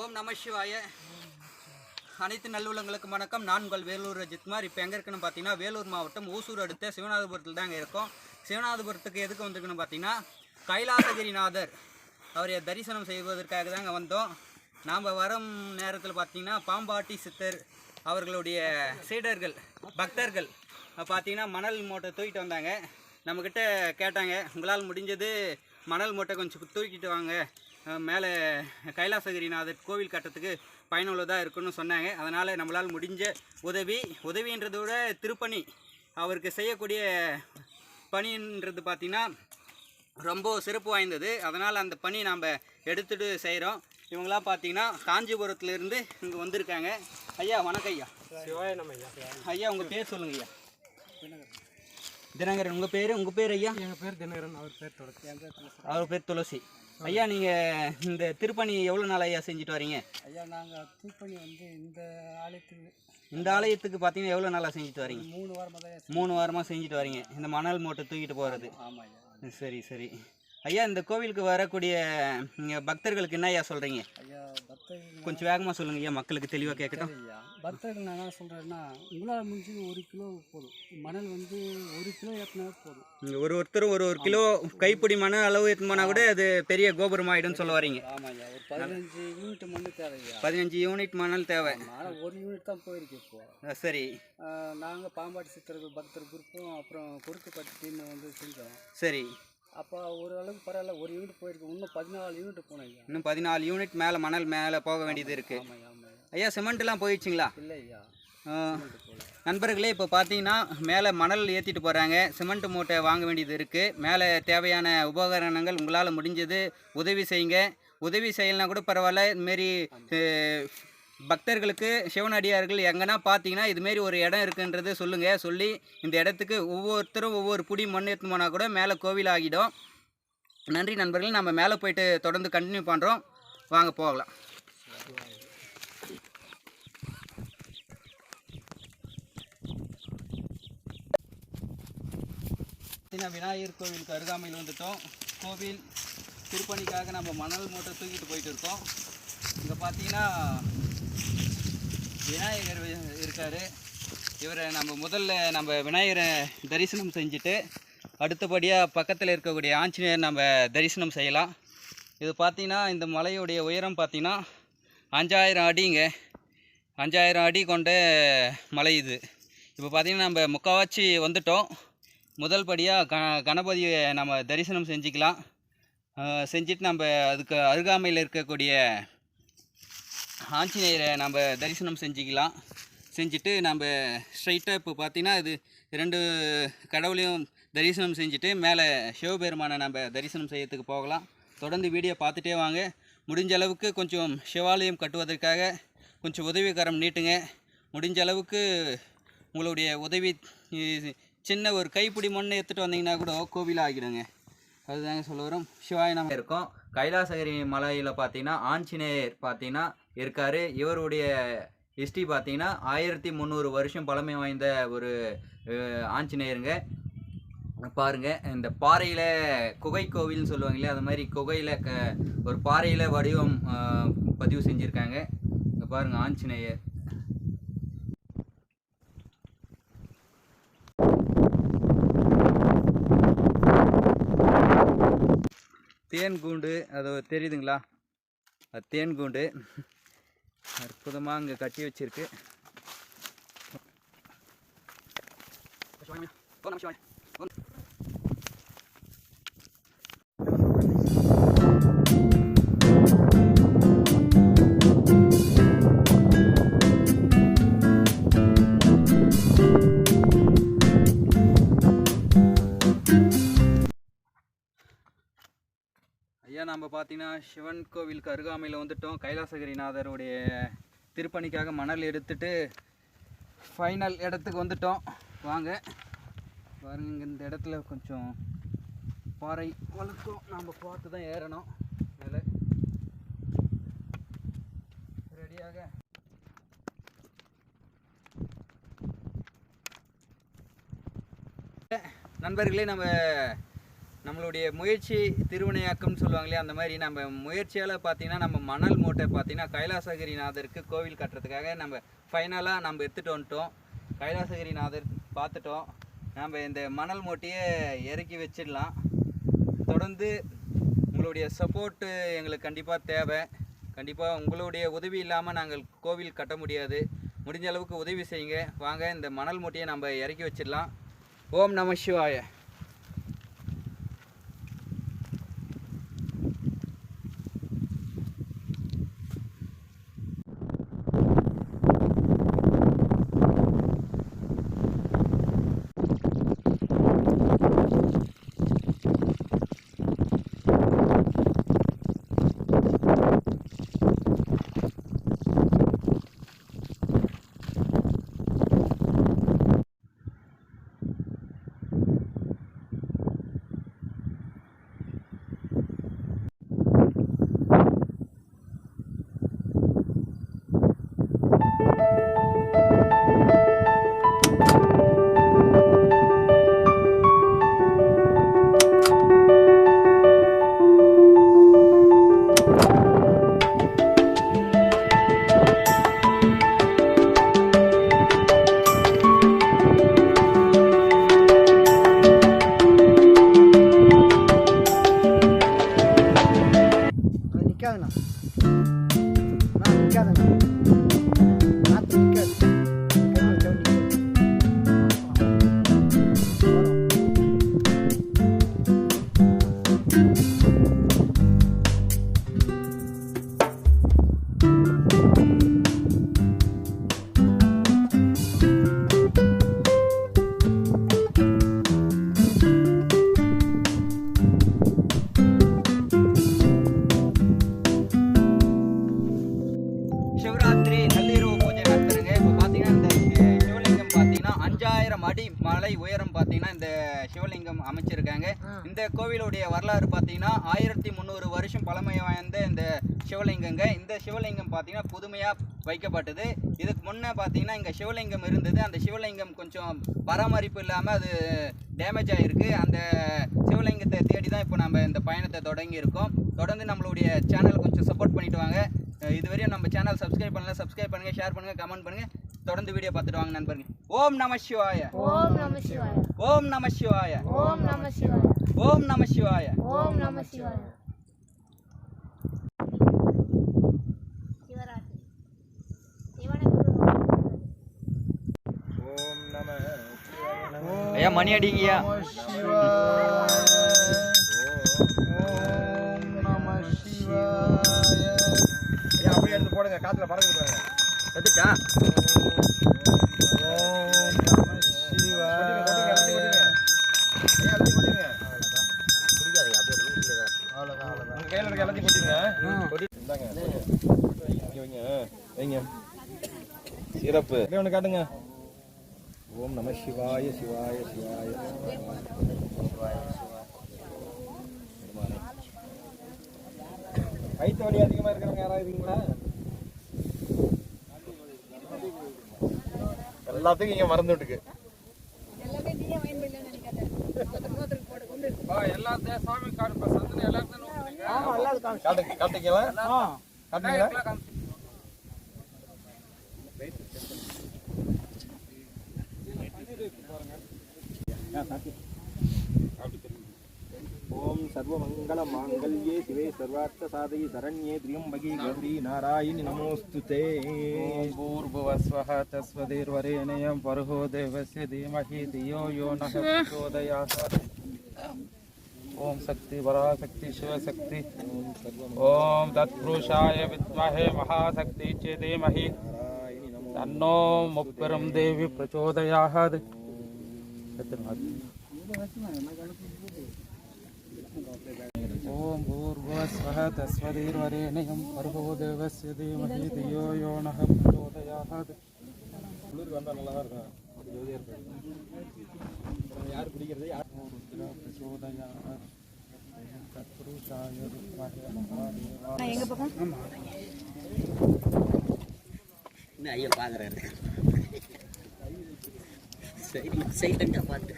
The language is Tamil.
ஓம் நம சிவாய. அனைத்து நல்லுள்ளங்களுக்கும் வணக்கம். நான் உங்கள் வேலூர் ரஜித்குமார் இப்போ எங்கே இருக்குன்னு பார்த்தீங்கன்னா வேலூர் மாவட்டம் ஓசூர் அடுத்த சிவநாதபுரத்தில் தாங்க இருக்கோம். சிவநாதபுரத்துக்கு எதுக்கு வந்திருக்குன்னு பார்த்தீங்கன்னா கைலாசகிரிநாதர் அவரை தரிசனம் செய்வதற்காக தாங்க வந்தோம். நாம் வரும் நேரத்தில் பார்த்தீங்கன்னா பாம்பாட்டி சித்தர் அவர்களுடைய சீடர்கள் பக்தர்கள் பார்த்தீங்கன்னா மணல் மூட்டை தூக்கிட்டு வந்தாங்க. நம்மக்கிட்ட கேட்டாங்க உங்களால் முடிஞ்சது மணல் மூட்டை கொஞ்சம் தூக்கிட்டு வாங்க. மேலே கைலாசகிரிநாதர் கோவில் கட்டுறதுக்கு பயனுள்ளதாக இருக்குன்னு சொன்னாங்க. அதனால் நம்மளால் முடிஞ்ச உதவி உதவின்றதை விட திருப்பணி அவருக்கு செய்யக்கூடிய பணின்றது பார்த்திங்கன்னா ரொம்ப சிறப்பு வாய்ந்தது. அதனால் அந்த பணி நாம் எடுத்துகிட்டு செய்கிறோம் இவங்களாம் பார்த்தீங்கன்னா காஞ்சிபுரத்துலேருந்து இங்கே வந்திருக்காங்க. ஐயா வணக்கம் ஐயா. ஐயா. ஐயா உங்கள் பேர் சொல்லுங்க ஐயா. தினகரன் உங்கள் பேர்? உங்கள் பேர் ஐயா? எங்கள் பேர் தினகரன் அவர் பேர் தொடர்ச்சி என் பேர் துளசி. அவர் பேர் துளசி. ஐயா நீங்கள் இந்த திருப்பணி எவ்வளோ நாள் ஐயா செஞ்சுட்டு வரீங்க? ஐயா நாங்கள் தூப்பணி வந்து இந்த ஆலயத்துக்கு இந்த ஆலயத்துக்கு பார்த்தீங்கன்னா எவ்வளோ நாளாக செஞ்சுட்டு வரீங்க? மூணு வாரமாக தான் மூணு வாரமாக செஞ்சுட்டு வரீங்க. இந்த மணல் மூட்டை தூக்கிட்டு போகிறது ஆமாம் ஐயா. சரி சரி. ஐயா இந்த கோவிலுக்கு வரக்கூடிய பக்தர்களுக்கு என்ன ஐயா சொல்கிறீங்க ஐயா பக்தர்கள் கொஞ்சம் வேகமாக சொல்லுங்க ஐயா மக்களுக்கு தெளிவாக கேட்கட்டும். ஐயா? பக்தர்கள் நான் என்ன சொல்கிறேன்னா உங்களால் முடிஞ்சது ஒரு கிலோ போதும். மணல் வந்து ஒரு கிலோ ஏற்றினா போதும். ஒரு ஒருத்தரும் ஒரு ஒரு கிலோ கைப்பிடி மணல் அளவு எடுத்து போனால் கூட அது பெரிய கோபுரம் ஆகிடும்னு சொல்ல வரீங்க. ஆமாம் ஐயா ஒரு பதினஞ்சு யூனிட் மண்ணு தேவை ஐயா பதினஞ்சு யூனிட் மணல் தேவை. ஆனால் ஒரு யூனிட் தான் போயிருக்கு இப்போ. சரி. நாங்கள் பாம்பாட்டி சித்தர்கள் பக்தர் குரூப்பும் அப்புறம் குறுக்குப்பட்டி டீம் வந்து செஞ்சோம். சரி. அப்போ ஓரளவுக்கு பரவாயில்ல ஒரு யூனிட் போயிருக்கு. இன்னும் பதினாலு யூனிட் போனோம் இன்னும் பதினாலு யூனிட் மேலே மணல் மேலே போக வேண்டியது இருக்குது ஐயா சிமெண்ட்லாம் போயிடுச்சுங்களா? இல்லை ஐயா நண்பர்களே இப்போ பார்த்தீங்கன்னா மேலே மணல் ஏற்றிட்டு போகிறாங்க சிமெண்ட் மூட்டை வாங்க வேண்டியது இருக்குது மேலே தேவையான உபகரணங்கள் உங்களால் முடிஞ்சது உதவி செய்யுங்க. உதவி செய்யலைனா கூட பரவாயில்ல. இதுமாரி பக்தர்களுக்கு சிவனடியார்கள் எங்கன்னா பார்த்தீங்கன்னா இதுமாரி ஒரு இடம் இருக்குன்றது சொல்லுங்கள் சொல்லி இந்த இடத்துக்கு ஒவ்வொருத்தரும் ஒவ்வொரு புடி மண் எடுத்து போனால் கூட மேலே கோவில் ஆகிடும். நன்றி நண்பர்கள். நம்ம மேலே போயிட்டு தொடர்ந்து கண்டினியூ பண்ணுறோம் வாங்க போகலாம். பார்த்தீங்கன்னா விநாயகர் கோவிலுக்கு அருகாமையில் வந்துட்டோம். கோவில் திருப்பணிக்காக நம்ம மணல் மூட்டை தூக்கிட்டு போயிட்டு இருக்கோம். இங்கே பார்த்தீங்கன்னா விநாயகர் இருக்கார். இவரை நம்ம முதல்ல நம்ம விநாயகரை தரிசனம் செஞ்சுட்டு அடுத்தபடியாக பக்கத்தில் இருக்கக்கூடிய ஆஞ்சநேயர் நம்ம தரிசனம் செய்யலாம். இது பார்த்தீங்கன்னா இந்த மலையுடைய உயரம் பார்த்திங்கன்னா அஞ்சாயிரம் அடிங்க. அஞ்சாயிரம் அடி கொண்ட மலை இது. இப்போ பார்த்திங்கன்னா நம்ம முக்காவாச்சி வந்துட்டோம். முதல் படியாக க கணபதியை நம்ம தரிசனம் செஞ்சுக்கலாம். செஞ்சுட்டு நம்ம அதுக்கு அருகாமையில் இருக்கக்கூடிய ஆஞ்சநேயரை நம்ம தரிசனம் செஞ்சுக்கலாம். செஞ்சுட்டு நம்ம ஸ்ட்ரைட்டாக இப்போ பார்த்தீங்கன்னா இது ரெண்டு கடவுளையும் தரிசனம் செஞ்சுட்டு மேலே சிவபெருமானை நம்ம தரிசனம் செய்யறதுக்கு போகலாம். தொடர்ந்து வீடியோ பார்த்துட்டே வாங்க. முடிஞ்ச அளவுக்கு கொஞ்சம் சிவாலயம் கட்டுவதற்காக கொஞ்சம் உதவிகரம் நீட்டுங்க. முடிஞ்ச அளவுக்கு உங்களுடைய உதவி சின்ன ஒரு கைப்பிடி மண்ணை எடுத்துகிட்டு வந்தீங்கன்னா கூட கோவில் ஆகிடுங்க அதுதாங்க சொல்ல வரும். சிவாய நம்ம இருக்கோம். கைலாசகிரி மலையில் பார்த்தீங்கன்னா ஆஞ்சநேயர் பார்த்தீங்கன்னா இருக்கார். இவருடைய ஹிஸ்ட்ரி பார்த்தீங்கன்னா ஆயிரத்தி முந்நூறு வருஷம் பழமை வாய்ந்த ஒரு ஆஞ்சநேயருங்க. பாருங்க இந்த பாறையில் குகை கோவில்னு சொல்லுவாங்க இல்லையா? அது மாதிரி குகையில் க ஒரு பாறையில் வடிவம் பதிவு செஞ்சுருக்காங்க. இங்கே பாருங்கள் ஆஞ்சநேயர். தேன் கூண்டு அது தெரியுதுங்களா அது தேன் கூண்டு அற்புதமாக இங்கே கட்டி வச்சிருக்கு நம்ம பார்த்தீங்கன்னா சிவன் கோவிலுக்கு அருகாமையில் வந்துட்டோம். கைலாசகிரிநாதருடைய திருப்பணிக்காக மணல் எடுத்துட்டு ஃபைனல் இடத்துக்கு வந்துட்டோம். வாங்க. பாருங்க இந்த இடத்துல கொஞ்சம் பாறை வளர்க்கும் நாம் பார்த்து தான் ஏறணும். மேலே ரெடியாக. நண்பர்களே நம்ம நம்மளுடைய முயற்சி திருவினையாக்கம்னு சொல்லுவாங்களே அந்த மாதிரி நம்ம முயற்சியால் பார்த்தீங்கன்னா நம்ம மணல் மூட்டை பார்த்தீங்கன்னா கைலாசகிரிநாதருக்கு கோவில் கட்டுறதுக்காக நம்ம ஃபைனலாக நம்ம எடுத்துகிட்டு வந்துட்டோம். கைலாசகிரிநாதர் பார்த்துட்டோம் நம்ம இந்த மணல் மூட்டையை இறக்கி வச்சிடலாம். தொடர்ந்து உங்களுடைய சப்போர்ட்டு எங்களுக்கு கண்டிப்பாக தேவை. கண்டிப்பாக உங்களுடைய உதவி இல்லாமல் நாங்கள் கோவில் கட்ட முடியாது. முடிஞ்ச அளவுக்கு உதவி செய்யுங்க. வாங்க இந்த மணல் மூட்டையை நம்ம இறக்கி வச்சிடலாம். ஓம் நம சிவாய. நான் சிவலிங்கம் அமைச்சிருக்காங்க. இந்த கோவிலுடைய வரலாறு பார்த்தீங்கன்னா ஆயிரத்தி முந்நூறு வருஷம் பழமை வாய்ந்த இந்த சிவலிங்கங்க. இந்த சிவலிங்கம் பார்த்தீங்கன்னா புதுமையாக வைக்கப்பட்டது. இதுக்கு முன்னே பார்த்தீங்கன்னா இங்கே சிவலிங்கம் இருந்தது. அந்த சிவலிங்கம் கொஞ்சம் பராமரிப்பு இல்லாமல் அது டேமேஜ் ஆகிருக்கு அந்த சிவலிங்கத்தை தேடி தான் இப்போ நம்ம இந்த பயணத்தை தொடங்கி இருக்கோம் தொடர்ந்து நம்மளுடைய சேனல் கொஞ்சம் சப்போர்ட் பண்ணிட்டு வாங்க. இதுவரையும் நம்ம சேனல் சப்ஸ்கிரைப் பண்ணல சப்ஸ்கிரைப் பண்ணுங்க ஷேர் பண்ணுங்க கமெண்ட் பண்ணுங்க. தொடர்ந்து வீடியோ பார்த்துட்டு வாங்க நண்பர்கள். ஓம் நம சிவாய. ஓம் நம சிவாய. ஓம் நம சிவாய. ஓம் நம சிவாய. ஓம் நம சிவாய. ஓம் நம சிவாய. ஐயா மணி அடிங்கய்யா. அப்படியே எடுத்து போடுங்க காத்துல பறக்குது பாருங்க எடுத்துட்டா சிறப்பு ஒன்று காட்டுங்க ஓம் நம சிவாய சிவாய சிவாய வயிற்று வலி அதிகமா இருக்கிறவங்க யாராவது இருக்கீங்களா? எல்லாத்துக்கும் இங்க மறந்து விட்டுக்கு காட்டுங்க காட்டுங்களா ओम सर्वंगल मंगल्ये शिवे सर्वार्थ साधये शरण्ये त्र्यंबके गौरी नारायणि नमोस्तुते ओम भूर्भुवस्वः तस्वधीर्वरेण्यं वरुहो देवस्य धीमहि धियो यो नः प्रचोदयात्। ओम शक्ति बरा शक्ति शिव शक्ति ओम तत्पुरुषाय विद्महे महाशक्ति च धीमहि। तन्नो मुप्परं देवी प्रचोदयात्। ஓம் பூர்வஸ்வஹ தஸ்வதீர்வரேணியம் பருகோ தேவஸ்ய தீமஹி தியோ யோ நக பிரச்சோதயாத் குளிர் வந்தால் நல்லா தான் இருக்கும் யார் குடிக்கிறது? யார்? பிரச்சோதயாத். ஐயா பாக்குறாரு? சைலண்டா பாட்டு